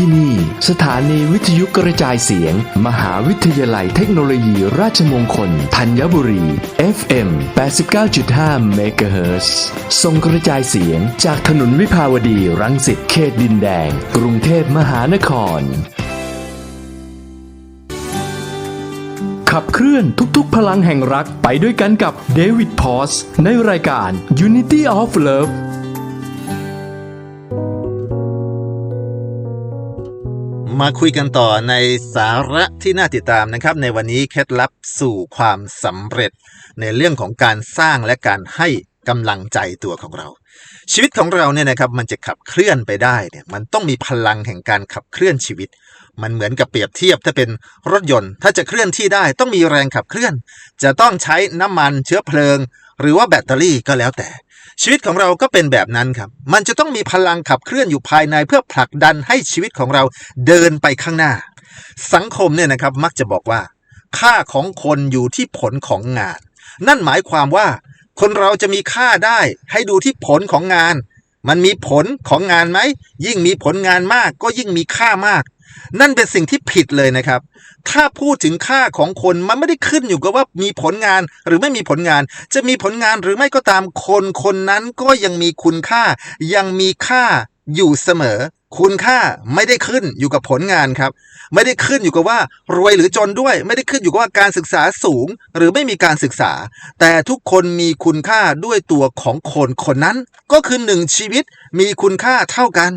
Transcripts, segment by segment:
ที่นี่ สถานีวิทยุกระจายเสียง มหาวิทยาลัยเทคโนโลยีราชมงคลธัญบุรี FM 89.5เมกะเฮิรตซ์ส่งกระจายเสียงจากถนนวิภาวดีรังสิตเขตดินแดง กรุงเทพมหานคร ขับเคลื่อนทุกๆ พลังแห่งรักไปด้วยกันกับเดวิดพอสในรายการ Unity of Love มาคุยกันต่อในสาระที่น่าติดตามนะครับ ในวันนี้เคล็ดลับสู่ความสำเร็จ ในเรื่องของการสร้างและการให้กำลังใจตัวของเรา ชีวิตของเราเนี่ยนะครับมันจะขับเคลื่อนไปได้เนี่ยมันต้องมีพลังแห่งการขับเคลื่อนชีวิต มันเหมือนกับเปรียบเทียบถ้าเป็นรถยนต์ ถ้าจะเคลื่อนที่ได้ต้องมีแรงขับเคลื่อน จะต้องใช้น้ำมันเชื้อเพลิง หรือว่าแบตเตอรี่ก็แล้วแต่ ชีวิตของเราก็เป็นแบบนั้นครับ มันจะต้องมีพลังขับเคลื่อนอยู่ภายในเพื่อผลักดันให้ชีวิตของเราเดินไปข้างหน้า สังคมเนี่ยนะครับมักจะบอกว่า ค่าของคนอยู่ที่ผลของงาน นั่นหมายความว่า คนเราจะมีค่าได้ให้ดูที่ผลของงาน มันมีผลของงานไหม ยิ่งมีผลงานมากก็ยิ่งมีค่ามาก นั่นเป็นสิ่งที่ผิดเลยนะครับ ถ้าพูดถึงค่าของคนมันไม่ได้ขึ้นอยู่กับว่ามีผลงานหรือไม่มีผลงาน จะมีผลงานหรือไม่ก็ตามคนคนนั้นก็ยังมีคุณค่ายังมีค่าอยู่เสมอ คุณค่าไม่ได้ขึ้นอยู่กับผลงานครับ ไม่ได้ขึ้นอยู่กับว่ารวยหรือจนด้วย ไม่ได้ขึ้นอยู่กับว่าการศึกษาสูงหรือไม่มีการศึกษา แต่ทุกคนมีคุณค่าด้วยตัวของคนคนนั้น ก็คือหนึ่งชีวิตมีคุณค่าเท่ากัน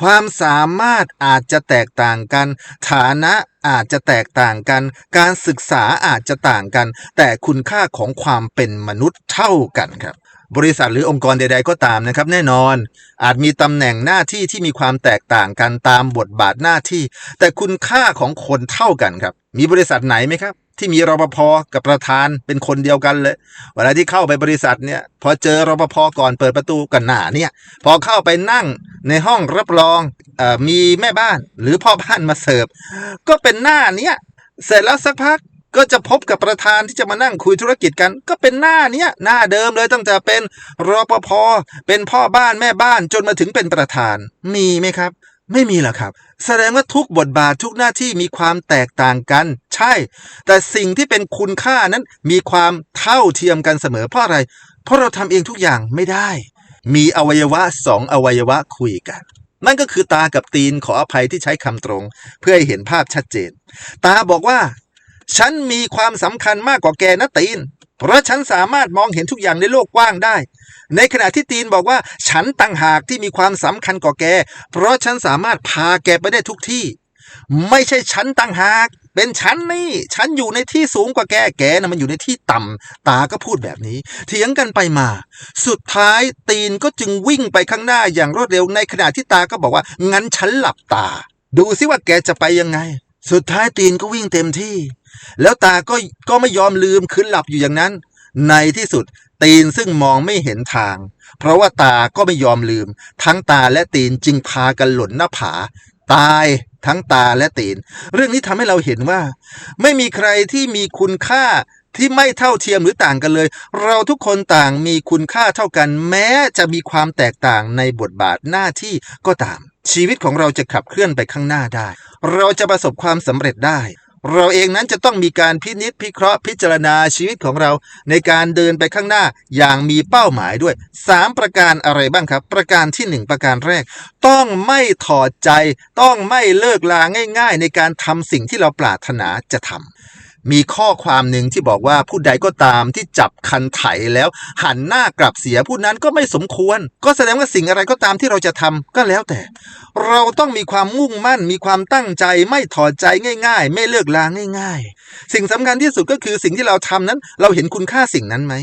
ความสามารถอาจจะแตกต่างกัน ฐานะอาจจะแตกต่างกัน การศึกษาอาจจะต่างกัน แต่คุณค่าของความเป็นมนุษย์เท่ากันครับ บริษัทหรือองค์กรใด ๆ ก็ตามนะครับ แน่นอน อาจมีตำแหน่งหน้าที่ที่มีความแตกต่างกันตามบทบาทหน้าที่ แต่คุณค่าของคนเท่ากันครับ มีบริษัทไหนไหมครับที่มีรปภกับประธานเป็นคนเดียวกันเลย เวลาที่เข้าไปบริษัทเนี่ยพอเจอรปภก่อนเปิดประตูกันหนาเนี่ยพอเข้าไปนั่งในห้องรับรองอมีแม่บ้านหรือพ่อบ้านมาเสิร์ฟก็เป็นหน้าเนี้ยเสร็จแล้วสักพัก ก็จะพบกับประธานที่จะมานั่งคุยธุรกิจกัน ก็เป็นหน้าเนี้ยหน้าเดิมเลยตั้งแต่เป็นรปภเป็นพ่อบ้านแม่บ้านจนมาถึงเป็นประธาน มีไหมครับ ไม่มีหรอกครับ แสดงว่าทุกบทบาททุกหน้าที่มีความแตกต่างกัน ใช่ แต่สิ่งที่เป็นคุณค่านั้นมีความเท่าเทียมกันเสมอเพราะอะไร เพราะเราทำเองทุกอย่างไม่ได้ มีอวัยวะสองอวัยวะคุยกันนั่นก็คือตากับตีนขออภัยที่ใช้คำตรง เพื่อให้เห็นภาพชัดเจน ตาบอกว่า ฉันมีความสำคัญมากกว่าแกนะตีน เพราะฉันสามารถมองเห็นทุกอย่างในโลกกว้างได้ ในขณะที่ตีนบอกว่า ฉันต่างหากที่มีความสำคัญกว่าแก เพราะฉันสามารถพาแกไปได้ทุกที่ ไม่ใช่ฉันต่างหาก เป็นฉันนี่ ฉันอยู่ในที่สูงกว่าแก แกนะมันอยู่ในที่ต่ำตาก็พูดแบบนี้ เถียงกันไปมา สุดท้ายตีนก็จึงวิ่งไปข้างหน้าอย่างรวดเร็ว ในขณะที่ตาก็บอกว่า งั้นฉันหลับตา ดูซิว่าแกจะไปยังไง สุดท้ายตีนก็วิ่งเต็มที่ แล้วตาก็ก็ไม่ยอมลืมคืนหลับอยู่อย่างนั้น ในที่สุดตีนซึ่งมองไม่เห็นทาง เพราะว่าตาก็ไม่ยอมลืม ทั้งตาและตีนจึงพากันหล่นหน้าผา ตายทั้งตาและตีน เรื่องนี้ทำให้เราเห็นว่า ไม่มีใครที่มีคุณค่าที่ไม่เท่าเทียมหรือต่างกันเลย เราทุกคนต่างมีคุณค่าเท่ากัน แม้จะมีความแตกต่างในบทบาทหน้าที่ก็ตาม ชีวิตของเราจะขับเคลื่อนไปข้างหน้าได้ เราจะประสบความสำเร็จได้ เราเองนั้นจะต้องมีการพินิจพิเคราะห์พิจารณาชีวิตของเรา ในการเดินไปข้างหน้าอย่างมีเป้าหมายด้วย 3 ประการอะไรบ้างครับ ประการทีหนึ่1 ประการแรก ต้องไม่ถอดใจ ต้องไม่เลิกลาง่าย ๆ ในการทำสิ่งที่เราปรารถนาจะทำ มีข้อความหนึ่งที่บอกว่าผู้ใดก็ตามที่จับคันไถแล้ว หันหน้ากลับเสียผู้นั้นก็ไม่สมควร ก็แสดงว่าสิ่งอะไรก็ตามที่เราจะทำก็แล้วแต่ เราต้องมีความมุ่งมั่น มีความตั้งใจไม่ถอดใจง่าย ๆ ไม่เลิกลาง่าย ๆ สิ่งสำคัญที่สุดก็คือสิ่งที่เราทำนั้น เราเห็นคุณค่าสิ่งนั้นไหม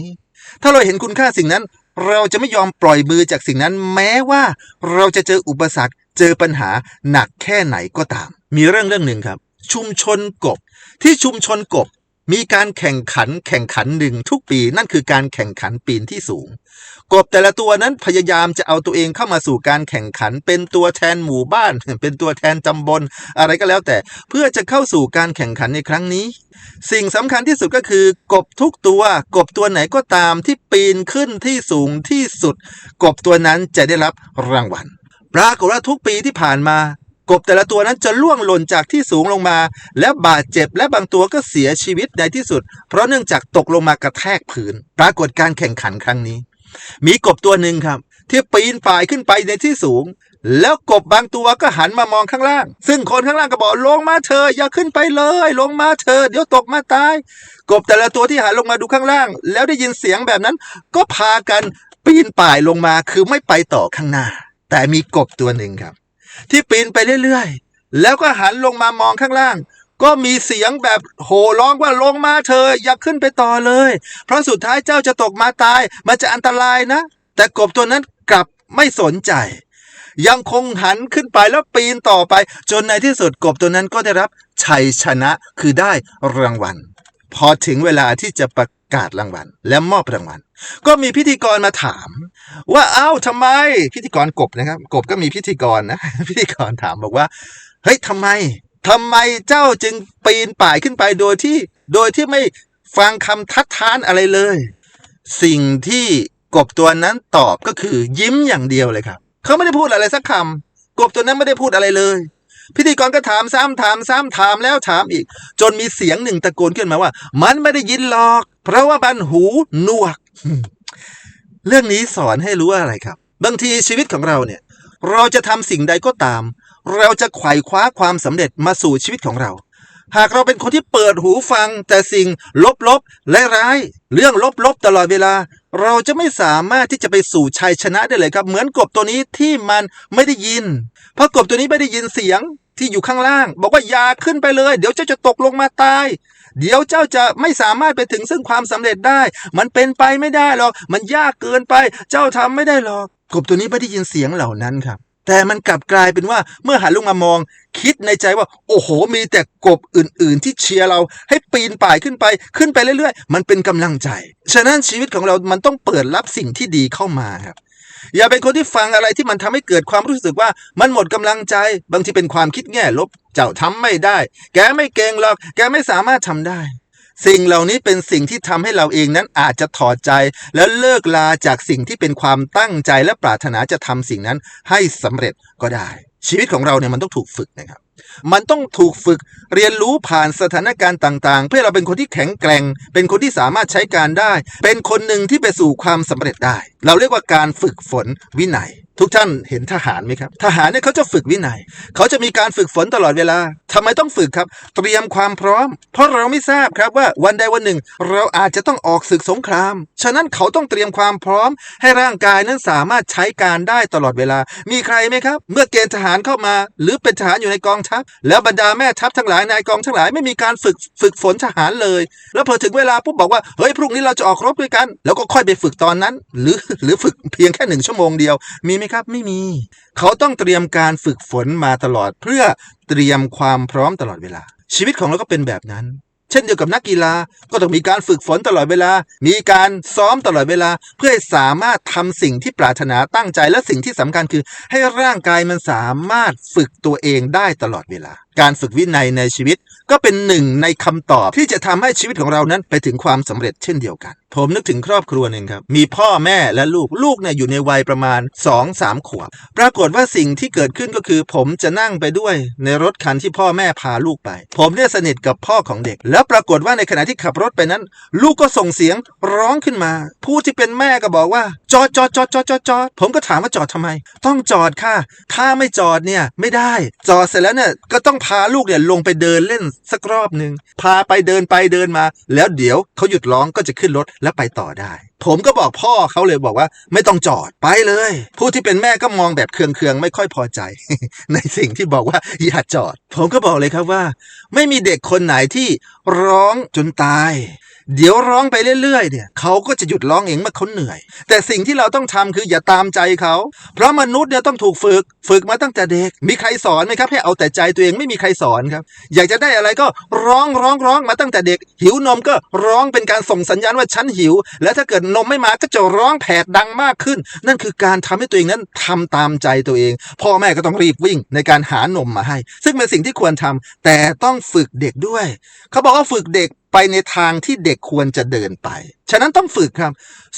ถ้าเราเห็นคุณค่าสิ่งนั้น เราจะไม่ยอมปล่อยมือจากสิ่งนั้น แม้ว่าเราจะเจออุปสรรคเจอปัญหาหนักแค่ไหนก็ตาม มีเรื่องเรื่องหนึ่งครับ ชุมชนกบ ที่ชุมชนกบมีการแข่งขันแข่งขันหนึ่งทุกปีนั่นคือการแข่งขันปีนที่สูง กบแต่ละตัวนั้นพยายามจะเอาตัวเองเข้ามาสู่การแข่งขัน เป็นตัวแทนหมู่บ้าน เป็นตัวแทนตำบลอะไรก็แล้วแต่เพื่อจะเข้าสู่การแข่งขันในครั้งนี้ สิ่งสำคัญที่สุดก็คือกบทุกตัว กบตัวไหนก็ตามที่ปีนขึ้นที่สูงที่สุด กบตัวนั้นจะได้รับรางวัลปรากฏว่าทุกปีที่ผ่านมา กบแต่ละตัวนั้นจะล่วงหล่นจากที่สูงลงมา และบาดเจ็บและบางตัวก็เสียชีวิตในที่สุด เพราะเนื่องจากตกลงมากระแทกพื้นปรากฏการแข่งขันครั้งนี้ มีกบตัวหนึ่งครับ ที่ปีนป่ายขึ้นไปในที่สูง แล้วกบบางตัวก็หันมามองข้างล่าง ซึ่งคนข้างล่างก็บอกลงมาเธออย่าขึ้นไปเลย ลงมาเธอเดี๋ยวตกมาตาย กบแต่ละตัวที่หันลงมาดูข้างล่าง แล้วได้ยินเสียงแบบนั้น ก็พากันปีนป่ายลงมาคือไม่ไปต่อข้างหน้า แต่มีกบตัวหนึ่งครับ ที่ปีนไปเรื่อยๆ แล้วก็หันลงมามองข้างล่าง ก็มีเสียงแบบโห่ร้องว่าลงมาเธออย่าขึ้นไปต่อเลย เพราะสุดท้ายเจ้าจะตกมาตาย มันจะอันตรายนะ แต่กบตัวนั้นกลับไม่สนใจ ยังคงหันขึ้นไปแล้วปีนต่อไป จนในที่สุดกบตัวนั้นก็ได้รับชัยชนะคือได้รางวัล พอถึงเวลาที่จะประกาศรางวัลและมอบรางวัล ก็มีพิธีกรมาถาม ว่าเอ้าทำไมพิธีกรกบนะครับ กบก็มีพิธีกรนะ พิธีกรถามบอกว่า เฮ้ยทำไมทำไมเจ้าจึงปีนป่ายขึ้นไปโดยที่ โดยที่ไม่ฟังคำทัดทานอะไรเลย สิ่งที่กบตัวนั้นตอบก็คือ ยิ้มอย่างเดียวเลยครับเขาไม่ได้พูดอะไรสักคำกบตัวนั้นไม่ได้พูดอะไรเลย พิธีกรก็ถามซ้ำถามซ้ำถามแล้วถามอีก จนมีเสียงหนึ่งตะโกนขึ้นมาว่า มันไม่ได้ยินหรอก เพราะว่ามันหูหนวก เรื่องนี้สอนให้รู้ว่าอะไรครับ บางทีชีวิตของเราเนี่ย เราจะทำสิ่งใดก็ตาม เราจะไขว่คว้าความสำเร็จมาสู่ชีวิตของเรา หากเราเป็นคนที่เปิดหูฟังแต่สิ่งลบๆและร้าย เรื่องลบๆตลอดเวลา เราจะไม่สามารถที่จะไปสู่ชัยชนะได้เลยครับ เหมือนกบตัวนี้ที่มันไม่ได้ยิน เพราะกบตัวนี้ไม่ได้ยินเสียง ที่อยู่ข้างล่าง บอกว่าอย่าขึ้นไปเลย เดี๋ยวเจ้าจะตกลงมาตาย เดี๋ยวเจ้าจะไม่สามารถไปถึงซึ่งความสำเร็จได้ มันเป็นไปไม่ได้หรอก มันยากเกินไป เจ้าทำไม่ได้หรอก กบตัวนี้ไม่ได้ยินเสียงเหล่านั้นครับ แต่มันกลับกลายเป็นว่าเมื่อหันลงมามอง คิดในใจว่า โอ้โห มีแต่กบอื่น ๆ ที่เชียร์เราให้ปีนป่ายขึ้นไป ขึ้นไปเรื่อย ๆ มันเป็นกำลังใจ ฉะนั้นชีวิตของเรามันต้องเปิดรับสิ่งที่ดีเข้ามาครับ อย่าเป็นคนที่ฟังอะไรที่มันทำให้เกิดความรู้สึกว่ามันหมดกำลังใจ บางทีเป็นความคิดแง่ลบ เจ้าทำไม่ได้ แกไม่เก่งหรอก แกไม่สามารถทำได้ สิ่งเหล่านี้เป็นสิ่งที่ทำให้เราเองนั้นอาจจะถอดใจ แล้วเลิกลาจากสิ่งที่เป็นความตั้งใจและปรารถนาจะทำสิ่งนั้นให้สำเร็จก็ได้ ชีวิตของเราเนี่ยมันต้องถูกฝึกนะครับ มันต้องถูกฝึกเรียนรู้ผ่านสถานการณ์ต่างๆ เพื่อเราเป็นคนที่แข็งแกร่ง เป็นคนที่สามารถใช้การได้ เป็นคนหนึ่งที่ไปสู่ความสำเร็จได้ เราเรียกว่าการฝึกฝนวินัย ทุกท่านเห็นทหารไหมครับ ทหารเนี่ยเขาจะฝึกวินัย เขาจะมีการฝึกฝนตลอดเวลาทำไมต้องฝึกครับ เตรียมความพร้อม เพราะเราไม่ทราบครับว่าวันใดวันหนึ่ง เราอาจจะต้องออกศึกสงคราม ฉะนั้นเขาต้องเตรียมความพร้อม ให้ร่างกายนั้นสามารถใช้การได้ตลอดเวลา มีใครไหมครับ เมื่อเกณฑ์ทหารเข้ามา หรือเป็นทหารอยู่ในกองทัพ แล้วบรรดาแม่ทัพทั้งหลายนายกองทั้งหลายไม่มีการฝึกฝึกฝนทหารเลย แล้วพอถึงเวลาปุ๊บบอกว่าเฮ้ยพรุ่งนี้เราจะออกรบด้วยกัน แล้วก็ค่อยไปฝึกตอนนั้น หรือหรือฝึกเพียงแค่หนึ่งชั่วโมงเดียวมีไหมครับไม่มี เขาต้องเตรียมการฝึกฝนมาตลอดเพื่อเตรียมความพร้อมตลอดเวลา ชีวิตของเราก็เป็นแบบนั้น เช่นเดียวกับนักกีฬาก็ต้องมีการฝึกฝนตลอดเวลา มีการซ้อมตลอดเวลา เพื่อให้สามารถทำสิ่งที่ปรารถนาตั้งใจและสิ่งที่สำคัญคือ ให้ร่างกายมันสามารถฝึกตัวเองได้ตลอดเวลาการฝึกวินัยในชีวิต ก็เป็นหนึ่งในคำตอบที่จะทำให้ชีวิตของเรานั้นไปถึงความสำเร็จเช่นเดียวกัน ผมนึกถึงครอบครัวหนึ่งครับ มีพ่อแม่และลูกลูกเนี่ยอยู่ในวัยประมาณ 2-3ขวบ ปรากฏว่าสิ่งที่เกิดขึ้นก็คือ ผมจะนั่งไปด้วยในรถคันที่พ่อแม่พาลูกไป ผมเนี่ยสนิทกับพ่อของเด็ก แล้วปรากฏว่าในขณะที่ขับรถไปนั้น ลูกก็ส่งเสียงร้องขึ้นมา ผู้ที่เป็นแม่ก็บอกว่า จอดจอดจอดจอดจอดจอดผมก็ถามว่าจอดทำไม ต้องจอดค่ะ ถ้าไม่จอดเนี่ยไม่ได้ จอดเสร็จแล้วเนี่ยก็ต้องพาลูกเนี่ยลงไปเดินเล่นสักรอบหนึ่งพาไปเดินไปเดินมา แล้วเดี๋ยวเขาหยุดร้องก็จะขึ้นรถแล้วไปต่อได้ ผมก็บอกพ่อเขาเลยบอกว่า ไม่ต้องจอดไปเลย ผู้ที่เป็นแม่ก็มองแบบเคืองๆ ไม่ค่อยพอใจ ในสิ่งที่บอกว่าอย่าจอด ผมก็บอกเลยครับว่า ไม่มีเด็กคนไหนที่ร้องจนตาย เดี๋ยวร้องไปเรื่อยๆเนี่ยเขาก็จะหยุดร้องเองเมื่อเขาเหนื่อย แต่สิ่งที่เราต้องทำคืออย่าตามใจเขาเพราะมนุษย์เนี่ยต้องถูกฝึกฝึกมาตั้งแต่เด็ก มีใครสอนไหมครับให้เอาแต่ใจตัวเองไม่มีใครสอนครับ อยากจะได้อะไรก็ร้องร้องร้องมาตั้งแต่เด็ก หิวนมก็ร้องเป็นการส่งสัญญาณว่าฉันหิว แล้วถ้าเกิดนมไม่มาก็จะร้องแผดดังมากขึ้น นั่นคือการทำให้ตัวเองนั้นทำตามใจตัวเอง พ่อแม่ก็ต้องรีบวิ่งในการหานมมาให้ ซึ่งเป็นสิ่งที่ควรทำแต่ต้องฝึกเด็กด้วย เขาบอกว่าฝึกเด็กไปในทางที่เด็กควรจะเดินไป ฉะนั้นต้องฝึกครับ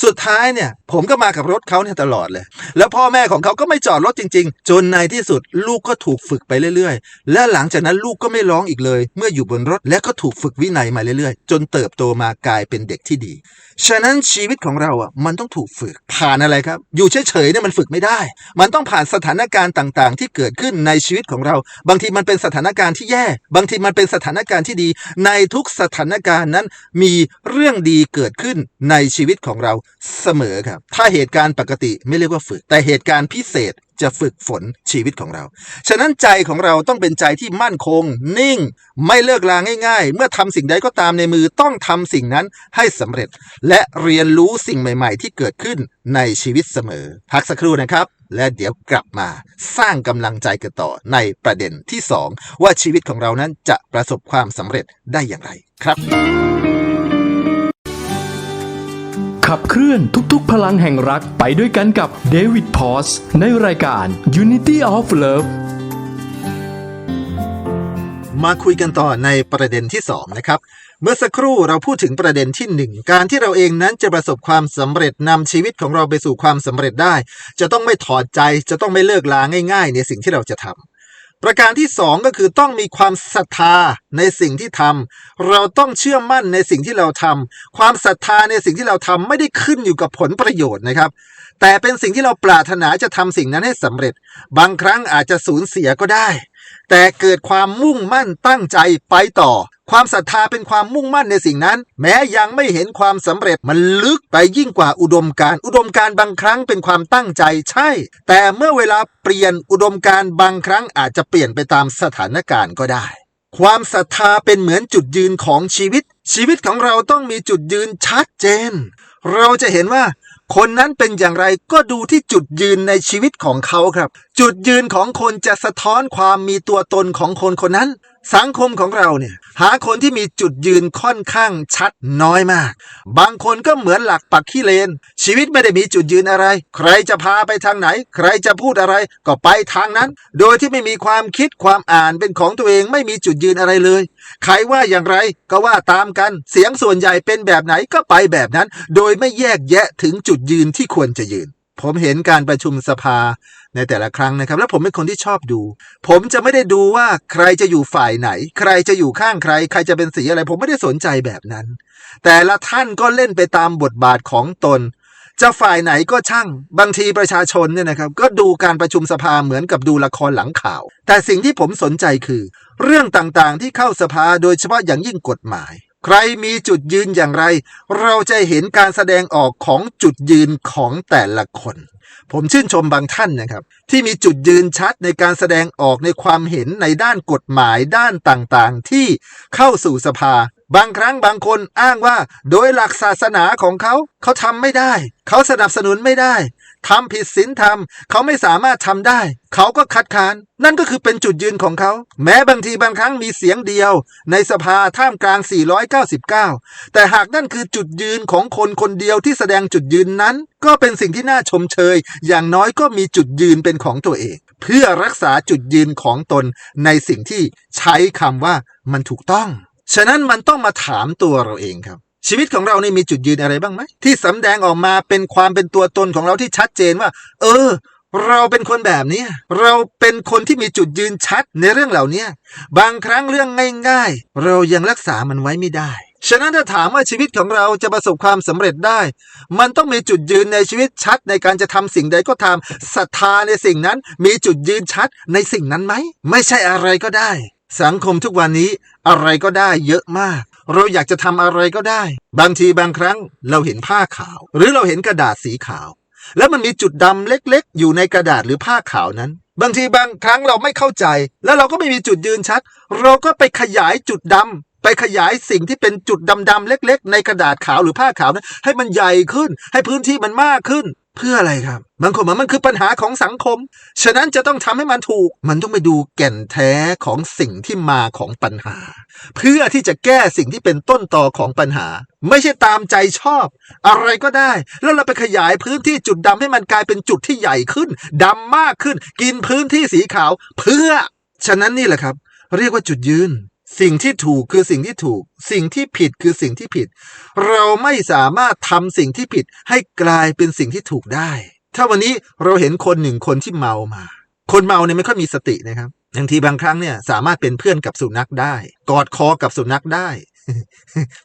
สุดท้ายเนี่ย ผมก็มากับรถเขาเนี่ยตลอดเลย แล้วพ่อแม่ของเขาก็ไม่จอดรถจริง ๆ จนในที่สุดลูกก็ถูกฝึกไปเรื่อยๆ และหลังจากนั้นลูกก็ไม่ร้องอีกเลย เมื่ออยู่บนรถและก็ถูกฝึกวินัยมาเรื่อยๆ จนเติบโตมากลายเป็นเด็กที่ดี ฉะนั้นชีวิตของเราอะมันต้องถูกฝึกผ่านอะไรครับ อยู่เฉยๆเนี่ยมันฝึกไม่ได้ มันต้องผ่านสถานการณ์ต่างๆ ที่เกิดขึ้นในชีวิตของเรา บางทีมันเป็นสถานการณ์ที่แย่ บางทีมันเป็นสถานการณ์ที่ดี ในทุกสถานการณ์นั้นมีเรื่องดีเกิดขึ้นในชีวิตของเราเสมอครับ ถ้าเหตุการณ์ปกติไม่เรียกว่าฝึก แต่เหตุการณ์พิเศษ จะฝึกฝนชีวิตของเรา ฉะนั้นใจของเราต้องเป็นใจที่มั่นคง นิ่ง ไม่เลิกลาง่าย ๆ เมื่อทำสิ่งใดก็ตามในมือต้องทำสิ่งนั้นให้สำเร็จ และเรียนรู้สิ่งใหม่ ๆ ที่เกิดขึ้นในชีวิตเสมอ พักสักครู่นะครับ และเดี๋ยวกลับมาสร้างกำลังใจกันต่อในประเด็นที่ 2 ว่าชีวิตของเรานั้นจะประสบความสำเร็จได้อย่างไรครับ ขับเคลื่อนทุกๆ พลังแห่งรักไปด้วยกันกับเดวิดพอสในรายการ Unity of Love มาคุยกันต่อในประเด็นที่ 2 นะครับ เมื่อสักครู่เราพูดถึงประเด็นที่ 1 การที่เราเองนั้นจะประสบความสำเร็จนำชีวิตของเราไปสู่ความสำเร็จได้ จะต้องไม่ถอดใจจะต้องไม่เลิกลาง่าย ๆ ในสิ่งที่เราจะทำ ประการที่ 2 ก็คือต้องมีความศรัทธาในสิ่งที่ทำเราต้องเชื่อมั่นในสิ่งที่เราทำความศรัทธาในสิ่งที่เราทำไม่ได้ขึ้นอยู่กับผลประโยชน์นะครับ แต่เป็นสิ่งที่เราปรารถนาจะทำสิ่งนั้นให้สำเร็จ บางครั้งอาจจะสูญเสียก็ได้ แต่เกิดความมุ่งมั่นตั้งใจไปต่อ ความศรัทธาเป็นความมุ่งมั่นในสิ่งนั้น แม้ยังไม่เห็นความสำเร็จมันลึกไปยิ่งกว่าอุดมการอุดมการบางครั้งเป็นความตั้งใจใช่ แต่เมื่อเวลาเปลี่ยนอุดมการบางครั้งอาจจะเปลี่ยนไปตามสถานการณ์ก็ได้ ความศรัทธาเป็นเหมือนจุดยืนของชีวิต ชีวิตของเราต้องมีจุดยืนชัดเจน เราจะเห็นว่าคนนั้นเป็นอย่างไรก็ดูที่จุดยืนในชีวิตของเขาครับจุดยืนของคนจะสะท้อนความมีตัวตนของคนคนนั้น สังคมของเราเนี่ยหาคนที่มีจุดยืนค่อนข้างชัดน้อยมาก บางคนก็เหมือนหลักปักขี้เลน ชีวิตไม่ได้มีจุดยืนอะไร ใครจะพาไปทางไหน ใครจะพูดอะไรก็ไปทางนั้น โดยที่ไม่มีความคิดความอ่านเป็นของตัวเองไม่มีจุดยืนอะไรเลย ใครว่าอย่างไรก็ว่าตามกัน เสียงส่วนใหญ่เป็นแบบไหนก็ไปแบบนั้น โดยไม่แยกแยะถึงจุดยืนที่ควรจะยืน ผมเห็นการประชุมสภา ในแต่ละครั้งนะครับ แล้วผมเป็นคนที่ชอบดู ผมจะไม่ได้ดูว่าใครจะอยู่ฝ่ายไหน ใครจะอยู่ข้างใคร ใครจะเป็นสีอะไร ผมไม่ได้สนใจแบบนั้น แต่ละท่านก็เล่นไปตามบทบาทของตน จะฝ่ายไหนก็ช่าง บางทีประชาชนเนี่ยนะครับ ก็ดูการประชุมสภาเหมือนกับดูละครหลังข่าว แต่สิ่งที่ผมสนใจคือ เรื่องต่างๆที่เข้าสภาโดยเฉพาะอย่างยิ่งกฎหมายใครมีจุดยืนอย่างไร เราจะเห็นการแสดงออกของจุดยืนของแต่ละคน ผมชื่นชมบางท่านนะครับ ที่มีจุดยืนชัดในการแสดงออกในความเห็นในด้านกฎหมายด้านต่างๆ ที่เข้าสู่สภา บางครั้งบางคนอ้างว่า โดยหลักศาสนาของเขาเขาทำไม่ได้ เขาสนับสนุนไม่ได้ ทำผิดศีลธรรม เขาไม่สามารถทำได้ เขาก็คัดค้าน นั่นก็คือเป็นจุดยืนของเขา แม้บางทีบางครั้งมีเสียงเดียว ในสภาท่ามกลาง 499 แต่หากนั่นคือจุดยืนของคนคนเดียวที่แสดงจุดยืนนั้น ก็เป็นสิ่งที่น่าชมเชย อย่างน้อยก็มีจุดยืนเป็นของตัวเอง เพื่อรักษาจุดยืนของตนในสิ่งที่ใช้คำว่ามันถูกต้อง ฉะนั้นมันต้องมาถามตัวเราเองครับ ชีวิตของเรานี่มีจุดยืนอะไรบ้างไหมที่สำแดงออกมาเป็นความเป็นตัวตนของเราที่ชัดเจนว่า เออ เราเป็นคนแบบนี้ เราเป็นคนที่มีจุดยืนชัดในเรื่องเหล่านี้บางครั้งเรื่องง่าย ๆ เรายังรักษามันไว้ไม่ได้ฉะนั้นถ้าถามว่าชีวิตของเราจะประสบความสำเร็จได้ มันต้องมีจุดยืนในชีวิตชัดในการจะทำสิ่งใดก็ตามศรัทธาในสิ่งนั้น มีจุดยืนชัดในสิ่งนั้นไหม ไม่ใช่อะไรก็ได้ สังคมทุกวันนี้อะไรก็ได้เยอะมาก เราอยากจะทำอะไรก็ได้ บางทีบางครั้งเราเห็นผ้าขาว หรือเราเห็นกระดาษสีขาว แล้วมันมีจุดดำเล็กๆ อยู่ในกระดาษหรือผ้าขาวนั้น บางทีบางครั้งเราไม่เข้าใจ แล้วเราก็ไม่มีจุดยืนชัด เราก็ไปขยายจุดดำไปขยายสิ่งที่เป็นจุดดำๆเล็ก ๆ ในกระดาษขาวหรือผ้าขาวนั้นให้มันใหญ่ขึ้น ให้พื้นที่มันมากขึ้น เพื่ออะไรครับบางคนบอกมันคือปัญหาของสังคม ฉะนั้นจะต้องทำให้มันถูก มันต้องไปดูแก่นแท้ของสิ่งที่มาของปัญหา เพื่อที่จะแก้สิ่งที่เป็นต้นตอของปัญหา ไม่ใช่ตามใจชอบ อะไรก็ได้ แล้วเราไปขยายพื้นที่จุดดำให้มันกลายเป็นจุดที่ใหญ่ขึ้นดำมากขึ้น กินพื้นที่สีขาว เพื่อ ฉะนั้นนี่แหละครับ เรียกว่าจุดยืน สิ่งที่ถูกคือสิ่งที่ถูก สิ่งที่ผิดคือสิ่งที่ผิด เราไม่สามารถทำสิ่งที่ผิดให้กลายเป็นสิ่งที่ถูกได้ ถ้าวันนี้เราเห็นคนหนึ่งคนที่เมามา คนเมาเนี่ยไม่ค่อยมีสตินะครับบางทีบางครั้งเนี่ยสามารถเป็นเพื่อนกับสุนัขได้ กอดคอกับสุนัขได้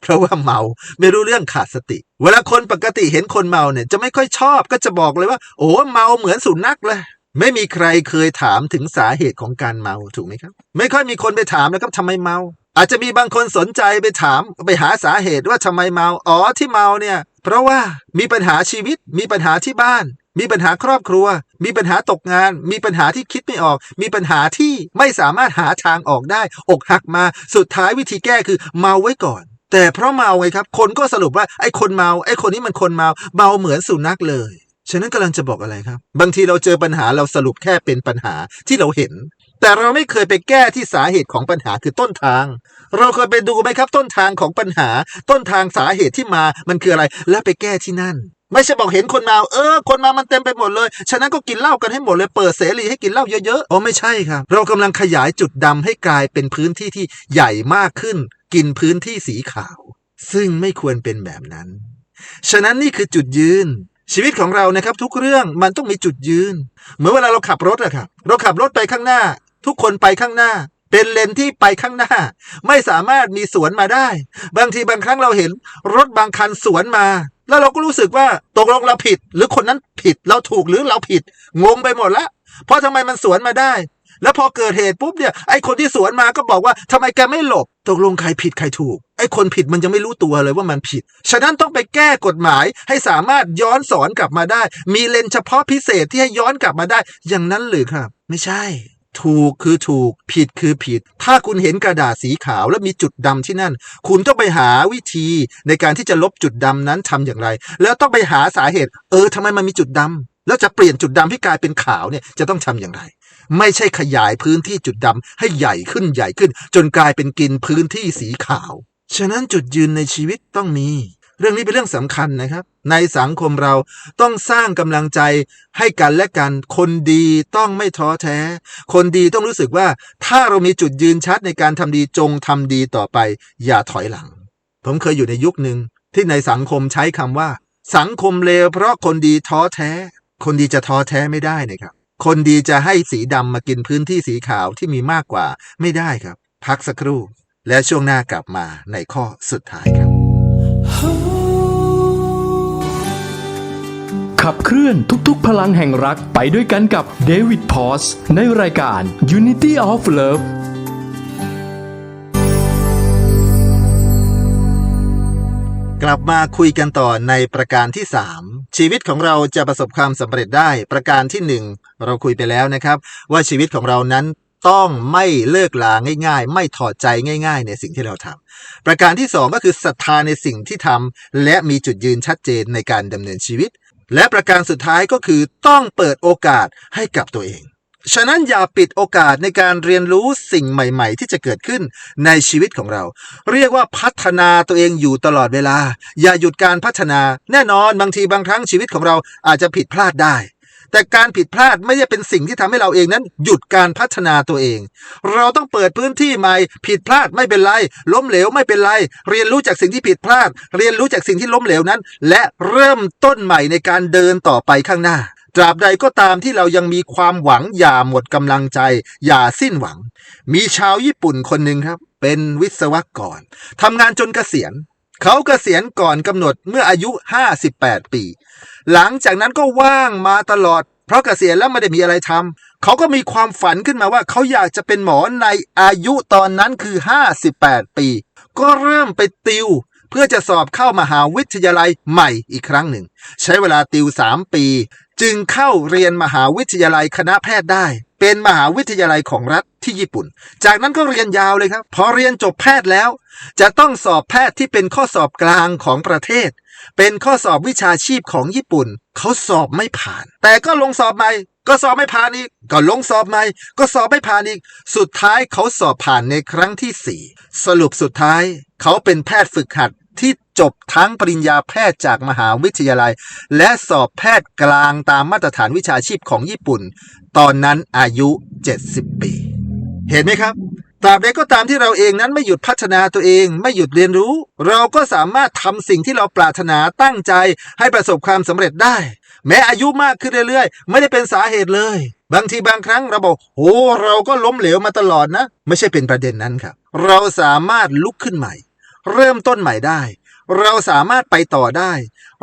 เพราะว่าเมาไม่รู้เรื่องขาดสติ เวลาคนปกติเห็นคนเมาเนี่ยจะไม่ค่อยชอบก็จะบอกเลยว่า โอ้เมาเหมือนสุนัขเลย ไม่มีใครเคยถามถึงสาเหตุของการเมาถูกไหมครับ ไม่ค่อยมีคนไปถามนะครับทำไมเมา อาจจะมีบางคนสนใจไปถามไปหาสาเหตุว่าทำไมเมาอ๋อที่เมาเนี่ย เพราะว่ามีปัญหาชีวิต มีปัญหาที่บ้าน มีปัญหาครอบครัว มีปัญหาตกงาน มีปัญหาที่คิดไม่ออก มีปัญหาที่ไม่สามารถหาทางออกได้ อกหักมาสุดท้ายวิธีแก้คือเมาไว้ก่อน แต่เพราะเมาไงครับ คนก็สรุปว่าไอ้คนเมาไอ้คนนี้มันคนเมา เมาเหมือนสุนัขเลย ฉะนั้นกำลังจะบอกอะไรครับ บางทีเราเจอปัญหาเราสรุปแค่เป็นปัญหาที่เราเห็น แต่เราไม่เคยไปแก้ที่สาเหตุของปัญหาคือต้นทาง เราเคยไปดูไหมครับ ต้นทางของปัญหา ต้นทางสาเหตุที่มามันคืออะไร แล้วไปแก้ที่นั่น ไม่ใช่บอกเห็นคนเมาเออ คนมามันเต็มไปหมดเลย ฉะนั้นก็กินเหล้ากันให้หมดเลยเปิดเสรีให้กินเหล้าเยอะๆอ๋อไม่ใช่ครับ เรากำลังขยายจุดดำให้กลายเป็นพื้นที่ที่ใหญ่มากขึ้น กินพื้นที่สีขาว ซึ่งไม่ควรเป็นแบบนั้น ฉะนั้นนี่คือจุดยืน ชีวิตของเรานะครับทุกเรื่องมันต้องมีจุดยืน เหมือนเวลาเราขับรถอะครับเราขับรถไปข้างหน้า ทุกคนไปข้างหน้า เป็นเลนที่ไปข้างหน้า ไม่สามารถมีสวนมาได้ บางทีบางครั้งเราเห็นรถบางคันสวนมา แล้วเราก็รู้สึกว่าตกลงเราผิด หรือคนนั้นผิดเราถูกหรือเราผิดงงไปหมดละเพราะทำไมมันสวนมาได้ แล้วพอเกิดเหตุปุ๊บเนี่ยไอ้คนที่สวนมาก็บอกว่าทำไมแกไม่หลบตกลงใครผิดใครถูก ไอ้คนผิดมันยังไม่รู้ตัวเลยว่ามันผิด ฉะนั้นต้องไปแก้กฎหมายให้สามารถย้อนสอนกลับมาได้ มีเลนเฉพาะพิเศษที่ให้ย้อนกลับมาได้ อย่างนั้นหรือครับ ไม่ใช่ถูกคือถูกผิดคือผิด ถ้าคุณเห็นกระดาษสีขาวแล้วมีจุดดำที่นั่น คุณต้องไปหาวิธีในการที่จะลบจุดดำนั้นทำอย่างไร แล้วต้องไปหาสาเหตุ เออทำไมมันมีจุดดำแล้วจะเปลี่ยนจุดดำให้กลายเป็นขาวเนี่ยจะต้องทำอย่างไร ไม่ใช่ขยายพื้นที่จุดดำให้ใหญ่ขึ้นใหญ่ขึ้น จนกลายเป็นกินพื้นที่สีขาว ฉะนั้นจุดยืนในชีวิตต้องมี เรื่องนี้เป็นเรื่องสำคัญนะครับ ในสังคมเราต้องสร้างกำลังใจให้กันและกัน คนดีต้องไม่ท้อแท้ คนดีต้องรู้สึกว่า ถ้าเรามีจุดยืนชัดในการทำดีจงทำดีต่อไป อย่าถอยหลัง ผมเคยอยู่ในยุคหนึ่งที่ในสังคมใช้คำว่า สังคมเลวเพราะคนดีท้อแท้ คนดีจะท้อแท้ไม่ได้นะครับ คนดีจะให้สีดำมากินพื้นที่สีขาวที่มีมากกว่าไม่ได้ครับ พักสักครู่ และช่วงหน้ากลับมาในข้อสุดท้ายครับ ขับเคลื่อนทุกๆ พลังแห่งรักไปด้วยกันกับเดวิดพอสในรายการ Unity of Love กลับมาคุยกันต่อในประการที่ 3 ชีวิตของเราจะประสบความสำเร็จได้ประการที่ 1 เราคุยไปแล้วนะครับ ว่าชีวิตของเรานั้นต้องไม่เลิกลาง่ายๆ ไม่ถอดใจง่าย ๆ ในสิ่งที่เราทำประการที่ 2 ก็คือศรัทธาในสิ่งที่ทำและมีจุดยืนชัดเจนในการดำเนินชีวิต และประการสุดท้ายก็คือต้องเปิดโอกาสให้กับตัวเอง ฉะนั้นอย่าปิดโอกาสในการเรียนรู้สิ่งใหม่ ๆ ที่จะเกิดขึ้นในชีวิตของเรา เรียกว่าพัฒนาตัวเองอยู่ตลอดเวลา อย่าหยุดการพัฒนา แน่นอนบางทีบางครั้งชีวิตของเราอาจจะผิดพลาดได้ แต่การผิดพลาดไม่ได้เป็นสิ่งที่ทำให้เราเองนั้น หยุดการพัฒนาตัวเอง เราต้องเปิดพื้นที่ใหม่ ผิดพลาดไม่เป็นไร ล้มเหลวไม่เป็นไร เรียนรู้จากสิ่งที่ผิดพลาด เรียนรู้จากสิ่งที่ล้มเหลวนั้น และเริ่มต้นใหม่ในการเดินต่อไปข้างหน้า ตราบใดก็ตามที่เรายังมีความหวังอย่าหมดกำลังใจ อย่าสิ้นหวัง มีชาวญี่ปุ่นคนหนึ่งครับ เป็นวิศวกรทำงานจนเกษียณ เขาเกษียณก่อนกำหนดเมื่ออายุ 58 ปี หลังจากนั้นก็ว่างมาตลอด เพราะเกษียณแล้วไม่ได้มีอะไรทำเขาก็มีความฝันขึ้นมาว่า เขาอยากจะเป็นหมอในอายุตอนนั้นคือ 58 ปี ก็เริ่มไปติวเพื่อจะสอบเข้ามหาวิทยาลัยใหม่อีกครั้งหนึ่ง ใช้เวลาติว 3 ปี จึงเข้าเรียนมหาวิทยาลัยคณะแพทย์ได้ เป็นมหาวิทยาลัยของรัฐที่ญี่ปุ่น จากนั้นก็เรียนยาวเลยครับ พอเรียนจบแพทย์แล้ว จะต้องสอบแพทย์ที่เป็นข้อสอบกลางของประเทศ เป็นข้อสอบวิชาชีพของญี่ปุ่น เขาสอบไม่ผ่าน แต่ก็ลงสอบใหม่ ก็สอบไม่ผ่านอีก ก็ลงสอบใหม่ ก็สอบไม่ผ่านอีก สุดท้ายเขาสอบผ่านในครั้งที่สี่สรุปสุดท้าย เขาเป็นแพทย์ฝึกหัดที่ จบทั้งปริญญาแพทย์จากมหาวิทยาลัย และสอบแพทย์กลางตามมาตรฐานวิชาชีพของญี่ปุ่น ตอนนั้นอายุ 70 ปี เห็นไหมครับตราบใดก็ตามที่เราเองนั้นไม่หยุดพัฒนาตัวเอง ไม่หยุดเรียนรู้ เราก็สามารถทำสิ่งที่เราปรารถนาตั้งใจ ให้ประสบความสำเร็จได้ แม้อายุมากขึ้นเรื่อยๆ ไม่ได้เป็นสาเหตุเลย บางทีบางครั้งเราบอกโอ้เราก็ล้มเหลวมาตลอดนะ ไม่ใช่เป็นประเด็นนั้นครับ เราสามารถลุกขึ้นใหม่ เริ่มต้นใหม่ได้ เราสามารถไปต่อได้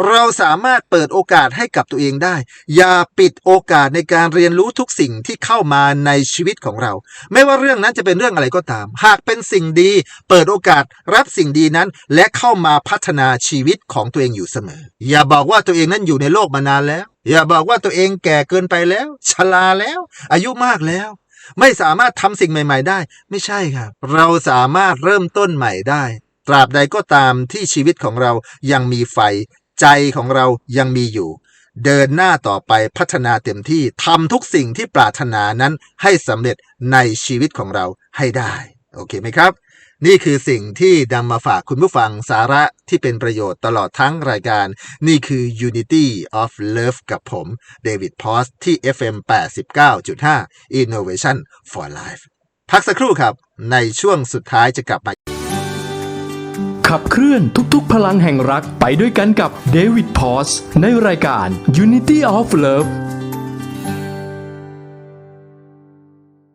เราสามารถเปิดโอกาสให้กับตัวเองได้ อย่าปิดโอกาสในการเรียนรู้ทุกสิ่งที่เข้ามาในชีวิตของเรา ไม่ว่าเรื่องนั้นจะเป็นเรื่องอะไรก็ตาม หากเป็นสิ่งดี เปิดโอกาสรับสิ่งดีนั้น และเข้ามาพัฒนาชีวิตของตัวเองอยู่เสมอ อย่าบอกว่าตัวเองนั้นอยู่ในโลกมานานแล้ว อย่าบอกว่าตัวเองแก่เกินไปแล้ว ชราแล้ว อายุมากแล้วไม่สามารถทำสิ่งใหม่ ๆ ได้ ไม่ใช่ครับ เราสามารถเริ่มต้นใหม่ได้ ตราบใดก็ตามที่ชีวิตของเรายังมีไฟ ใจของเรายังมีอยู่ เดินหน้าต่อไปพัฒนาเต็มที่ทำทุกสิ่งที่ปรารถนานั้นให้สำเร็จในชีวิตของเราให้ได้ โอเคไหมครับ นี่คือสิ่งที่นำมาฝากคุณผู้ฟังสาระที่เป็นประโยชน์ตลอดทั้งรายการ นี่คือ Unity of Love กับผมเดวิดพอสที่ FM 89.5 Innovation for Life พักสักครู่ครับ ในช่วงสุดท้ายจะกลับมา ขับเคลื่อนทุกๆ พลังแห่งรักไปด้วยกันกับเดวิดพอสในรายการ Unity of Love